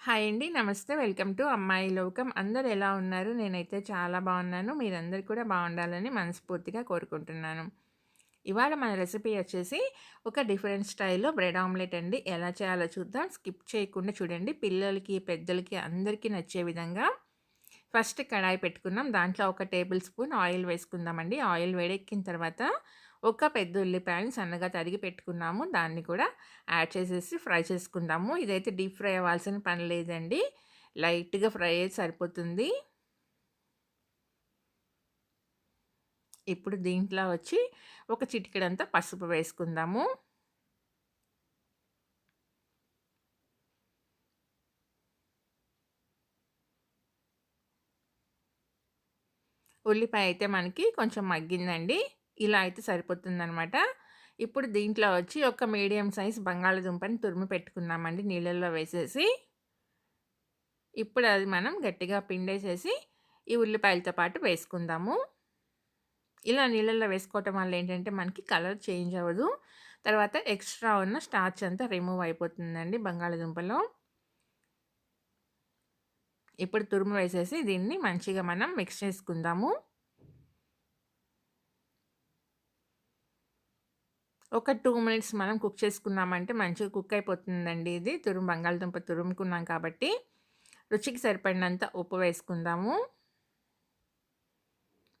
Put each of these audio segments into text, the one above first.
Hi అండి. నమస్తే. Welcome to అమ్మాయి లోకం. అందరు ఎలా ఉన్నారు? నేనైతే చాలా బాగున్నాను. మీరందరు కూడా బాగుండాలని మనస్ఫూర్తిగా కోరుకుంటున్నాను. ఇవాళ మన రెసిపీ వచ్చేసి ఒక డిఫరెంట్ స్టైల్‌లో బ్రెడ్ ఆమ్లెట్ అండి. ఎలా చేయాలో చూద్దాం. స్కిప్ చేయకుండా చూడండి. పిల్లలకి, పెద్దలకి అందరికీ నచ్చే విధంగా ఫస్ట్ కడాయి పెట్టుకున్నాం. దాంట్లో ఒక టేబుల్ స్పూన్ ఆయిల్ వేసుకుందామండి. ఆయిల్ వేడెక్కిన తర్వాత ఒక పెద్ద ఉల్లిపాయని సన్నగా తరిగి పెట్టుకున్నాము. దాన్ని కూడా యాడ్ చేసేసి ఫ్రై చేసుకుందాము. ఇదైతే డీప్ ఫ్రై అవ్వాల్సిన పని లేదండి. లైట్‌గా ఫ్రై అయితే సరిపోతుంది. ఇప్పుడు దీంట్లో వచ్చి ఒక చిటికెడంతా పసుపు వేసుకుందాము. ఉల్లిపాయ అయితే మనకి కొంచెం మగ్గిందండి. ఇలా అయితే సరిపోతుందనమాట. ఇప్పుడు దీంట్లో వచ్చి ఒక మీడియం సైజ్ బంగాళదుంపని తురిమి పెట్టుకుందామండి నీళ్ళల్లో వేసేసి. ఇప్పుడు అది మనం గట్టిగా పిండేసేసి ఈ ఉల్లిపాయలతో పాటు వేసుకుందాము. ఇలా నీళ్ళల్లో వేసుకోవటం వల్ల ఏంటంటే మనకి కలర్ చేంజ్ అవ్వదు. తర్వాత ఎక్స్ట్రా ఉన్న స్టార్చ్ అంతా రిమూవ్ అయిపోతుందండి బంగాళదుంపలో. ఇప్పుడు తురుము వేసేసి దీన్ని మంచిగా మనం మిక్స్ చేసుకుందాము. ఒక టూ మినిట్స్ మనం కుక్ చేసుకున్నామంటే మంచిగా కుక్ అయిపోతుందండి ఇది. తురుము బంగాళదుంప తురుముకున్నాం కాబట్టి. రుచికి సరిపడినంత ఉప్పు వేసుకుందాము.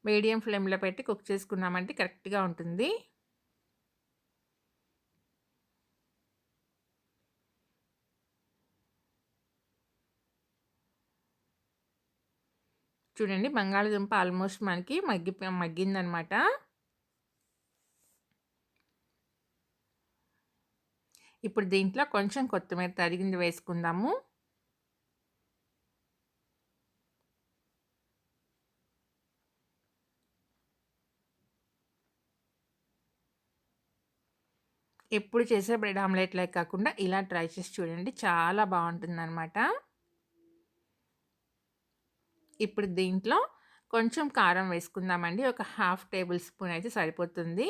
మీడియం ఫ్లేమ్‌లో పెట్టి కుక్ చేసుకున్నామంటే కరెక్ట్‌గా ఉంటుంది. చూడండి బంగాళదుంప ఆల్మోస్ట్ మనకి మగ్గి మగ్గిందనమాట. ఇప్పుడు దీంట్లో కొంచెం కొత్తిమీర తరిగింది వేసుకుందాము. ఎప్పుడు చేసే బ్రెడ్ ఆమ్లెట్‌లే కాకుండా ఇలా ట్రై చేసి చూడండి. చాలా బాగుంటుందనమాట. ఇప్పుడు దీంట్లో కొంచెం కారం వేసుకుందామండి. ఒక హాఫ్ టేబుల్ స్పూన్ అయితే సరిపోతుంది.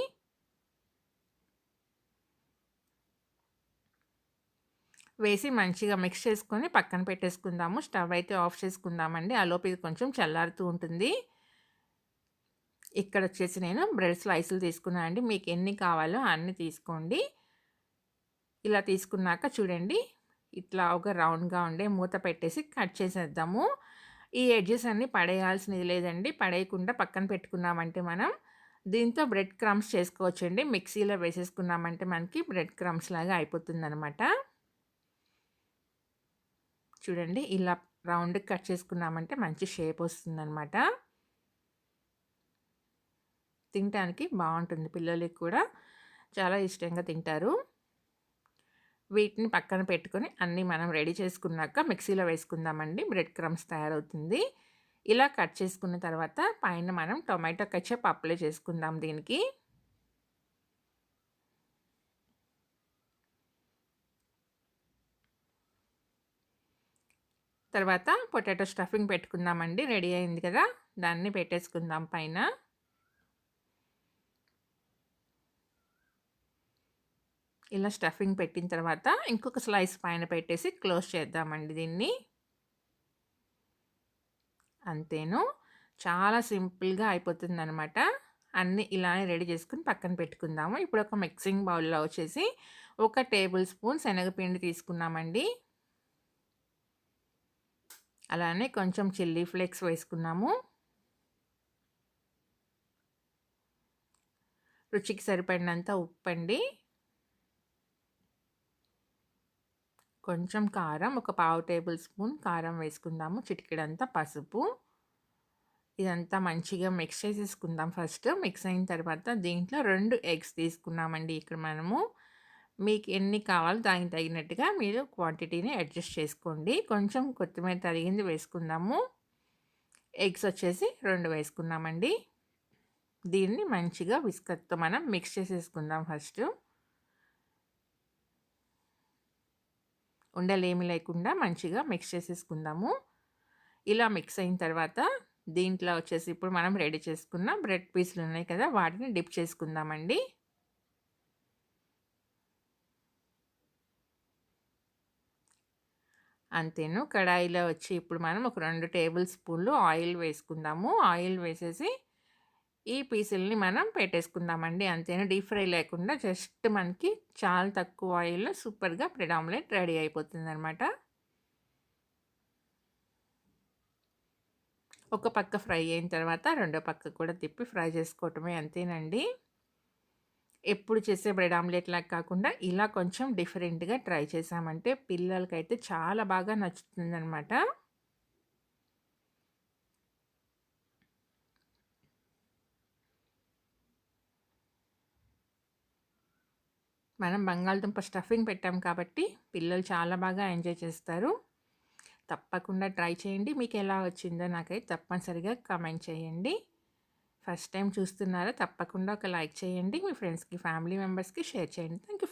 వేసి మంచిగా మిక్స్ చేసుకొని పక్కన పెట్టేసుకుందాము. స్టవ్ అయితే ఆఫ్ చేసుకుందామండి. ఆలోపు ఇది కొంచెం చల్లారుతూ ఉంటుంది. ఇక్కడ వచ్చేసి నేను బ్రెడ్ స్లైసులు తీసుకున్నాను అండి. మీకు ఎన్ని కావాలో అన్ని తీసుకోండి. ఇలా తీసుకున్నాక చూడండి ఇట్లా ఒక రౌండ్‌గా ఉండే మూత పెట్టేసి కట్ చేసేద్దాము. ఈ ఎడ్జెస్ అన్నీ పడేయాల్సినది లేదండి. పడేయకుండా పక్కన పెట్టుకున్నామంటే మనం దీంతో బ్రెడ్ క్రమ్స్ చేసుకోవచ్చండి. మిక్సీలో వేసేసుకున్నామంటే మనకి బ్రెడ్ క్రమ్స్ లాగా అయిపోతుందనమాట. చూడండి ఇలా రౌండ్కి కట్ చేసుకున్నామంటే మంచి షేప్ వస్తుందనమాట. తినటానికి బాగుంటుంది. పిల్లలకి కూడా చాలా ఇష్టంగా తింటారు. వీటిని పక్కన పెట్టుకొని అన్నీ మనం రెడీ చేసుకున్నాక మిక్సీలో వేసుకుందామండి. బ్రెడ్ క్రమ్స్ తయారవుతుంది. ఇలా కట్ చేసుకున్న తర్వాత పైన మనం టొమాటో కచ్చప్ అప్లై చేసుకుందాం దీనికి. తర్వాత పొటాటో స్టఫింగ్ పెట్టుకుందామండి. రెడీ అయింది కదా! దాన్ని పెట్టేసుకుందాం పైన. ఇలా స్టఫింగ్ పెట్టిన తర్వాత ఇంకొక స్లైస్ పైన పెట్టేసి క్లోజ్ చేద్దామండి దీన్ని. అంతేను. చాలా సింపుల్‌గా అయిపోతుంది అనమాట అన్నీ ఇలానే రెడీ చేసుకుని పక్కన పెట్టుకుందాము. ఇప్పుడు ఒక మిక్సింగ్ బౌల్‌లో వచ్చేసి ఒక టేబుల్ స్పూన్ శనగపిండి తీసుకున్నామండి. అలానే కొంచెం చిల్లీ ఫ్లేక్స్ వేసుకున్నాము. రుచికి సరిపడినంత ఉప్పండి. కొంచెం కారం ఒక పావు టేబుల్ స్పూన్ కారం వేసుకుందాము. చిటికెడంతా పసుపు. ఇదంతా మంచిగా మిక్స్ చేసేసుకుందాం ఫస్ట్. మిక్స్ అయిన తర్వాత దీంట్లో రెండు ఎగ్స్ తీసుకున్నామండి ఇక్కడ మనము. మీకు ఎన్ని కావాలో దానికి తగినట్టుగా మీరు క్వాంటిటీని అడ్జస్ట్ చేసుకోండి. కొంచెం కొత్తిమీర తరిగింది వేసుకుందాము. ఎగ్స్ వచ్చేసి రెండు వేసుకున్నామండి. దీన్ని మంచిగా విస్కత్తో మనం మిక్స్ చేసేసుకుందాం ఫస్ట్. ఉండలేమి లేకుండా మంచిగా మిక్స్ చేసేసుకుందాము. ఇలా మిక్స్ అయిన తర్వాత దీంట్లో వచ్చేసి ఇప్పుడు మనం రెడీ చేసుకున్న బ్రెడ్ పీసులు ఉన్నాయి కదా! వాటిని డిప్ చేసుకుందామండి. అంతేను కడాయిలో వచ్చి ఇప్పుడు మనం ఒక రెండు టేబుల్ స్పూన్లు ఆయిల్ వేసుకుందాము. ఆయిల్ వేసేసి ఈ పీసుల్ని మనం పెట్టేసుకుందామండి. అంతేనా డీప్ ఫ్రై లేకుండా జస్ట్ మనకి చాలా తక్కువ ఆయిల్‌లో సూపర్‌గా బ్రెడ్ ఆమ్లెట్ రెడీ అయిపోతుందనమాట. ఒక పక్క ఫ్రై అయిన తర్వాత రెండో పక్క కూడా తిప్పి ఫ్రై చేసుకోవటమే అంతేనండి. ఎప్పుడు చేసే బ్రెడ్ ఆమ్లెట్‌లాగా కాకుండా ఇలా కొంచెం డిఫరెంట్‌గా ట్రై చేశామంటే పిల్లలకైతే చాలా బాగా నచ్చుతుందనమాట. మనం బంగాళదుంప స్టఫింగ్ పెట్టాం కాబట్టి పిల్లలు చాలా బాగా ఎంజాయ్ చేస్తారు. తప్పకుండా ట్రై చేయండి. మీకు ఎలా వచ్చిందో నాకైతే తప్పనిసరిగా కామెంట్ చేయండి. ఫస్ట్ టైం చూస్తున్నారా? తప్పకుండా ఒక లైక్ చేయండి. మీ ఫ్రెండ్స్‌కి, ఫ్యామిలీ మెంబర్స్‌కి షేర్ చేయండి. Thank you.